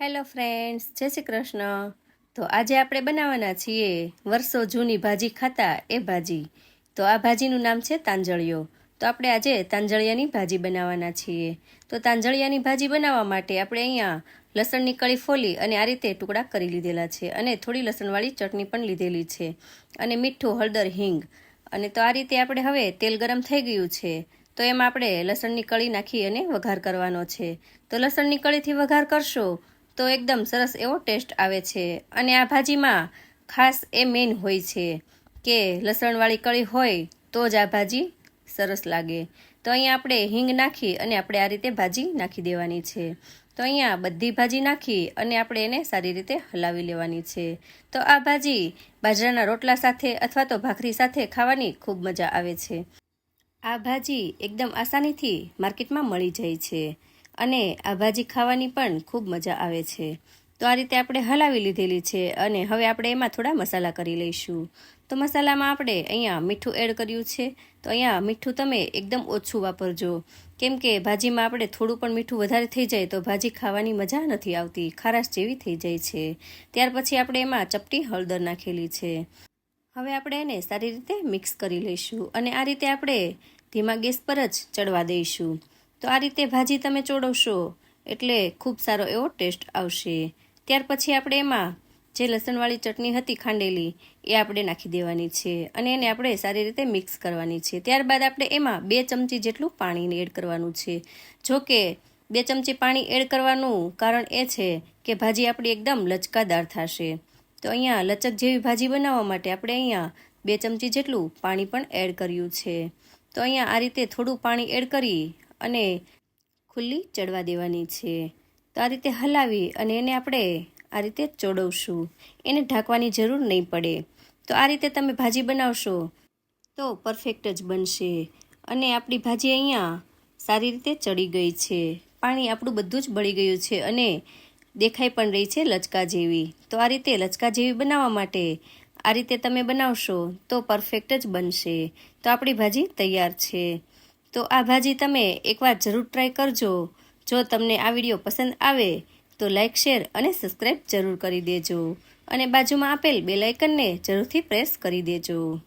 Hello friends, જય શ્રી કૃષ્ણ. તો આજે આપણે બનાવવાના છીએ વર્ષો જૂની ભાજી ખાતા એ ભાજી. તો આ ભાજીનું નામ છે તાંજળિયો તો આપણે આજે તાંજળિયાની ભાજી બનાવવાના છીએ. તો તાંજળિયાની ભાજી બનાવવા માટે આપણે અહીંયા લસણની કળી ફોલી અને આ રીતે ટુકડા કરી લીધેલા છે અને થોડી લસણવાળી ચટણી પણ લીધેલી છે અને મીઠું હળદર હિંગ. અને તો આ રીતે આપણે હવે તેલ ગરમ થઈ ગયું છે. તો એમાં આપણે લસણની કળી નાખી અને વઘાર કરવાનો છે. તો લસણની કળીથી વઘાર કરશો તો એકદમ સરસ એવો ટેસ્ટ આવે છે. અને આ ભાજીમાં ખાસ એ મેઇન હોય છે કે લસણવાળી કળી હોય તો જ આ ભાજી સરસ લાગે. તો અહીંયા આપણે હિંગ નાખી અને આપણે આ રીતે ભાજી નાખી દેવાની છે. તો અહીંયા બધી ભાજી નાખી અને આપણે એને સારી રીતે હલાવી લેવાની છે. તો આ ભાજી બાજરાના રોટલા સાથે અથવા તો ભાખરી સાથે ખાવાની ખૂબ મજા આવે છે. આ ભાજી એકદમ આસાનીથી માર્કેટમાં મળી જાય છે. અને આ ભાજી ખાવાની પણ ખૂબ મજા આવે છે. તો આ રીતે આપણે હલાવી લીધેલી છે અને હવે આપણે એમાં થોડા મસાલા કરી લઈશું. તો મસાલામાં આપણે અહીંયા મીઠું એડ કર્યું છે. તો અહીંયા મીઠું તમે એકદમ ઓછું વાપરજો. કેમ કે ભાજીમાં આપણે થોડું પણ મીઠું વધારે થઈ જાય તો ભાજી ખાવાની મજા નથી આવતી, ખારાશ જેવી થઈ જાય છે. ત્યાર પછી આપણે એમાં ચપટી હળદર નાખેલી છે. હવે આપણે એને સારી રીતે મિક્સ કરી લઈશું અને આ રીતે આપણે ધીમા ગેસ પર જ ચડવા દઈશું. તો આ રીતે ભાજી તમે ચોડવશો એટલે ખૂબ સારો એવો ટેસ્ટ આવશે. ત્યાર પછી આપણે એમાં જે લસણવાળી ચટણી હતી ખાંડેલી, એ આપણે નાખી દેવાની છે અને એને આપણે સારી રીતે મિક્સ કરવાની છે. ત્યારબાદ આપણે એમાં બે ચમચી જેટલું પાણી એડ કરવાનું છે. જો કે બે ચમચી પાણી એડ કરવાનું કારણ એ છે કે ભાજી આપણી એકદમ લચકાદાર થશે. તો અહીંયા લચક જેવી ભાજી બનાવવા માટે આપણે અહીંયા બે ચમચી જેટલું પાણી પણ એડ કર્યું છે. તો અહીંયા આ રીતે થોડું પાણી એડ કરી અને ખુલ્લી ચડવા દેવાની છે. તો આ રીતે હલાવી અને એને આપણે આ રીતે ચોડવશું. એને ઢાંકવાની જરૂર નહીં પડે. તો આ રીતે તમે ભાજી બનાવશો તો પરફેક્ટ જ બનશે. અને આપણી ભાજી અહીંયા સારી રીતે ચડી ગઈ છે. પાણી આપણું બધું જ બળી ગયું છે અને દેખાઈ પણ રહી છે લચકા જેવી. તો આ રીતે લચકા જેવી બનાવવા માટે આ રીતે તમે બનાવશો તો પરફેક્ટ જ બનશે. તો આપણી ભાજી તૈયાર છે. તો આ ભાજી તમે એકવાર જરૂર ટ્રાય કરજો. જો તમને આ વીડિયો પસંદ આવે, તો લાઇક શેર અને સબસ્ક્રાઈબ જરૂર કરી દેજો. અને બાજુમાં આપેલ બે લાઇકનને જરૂરથી પ્રેસ કરી દેજો.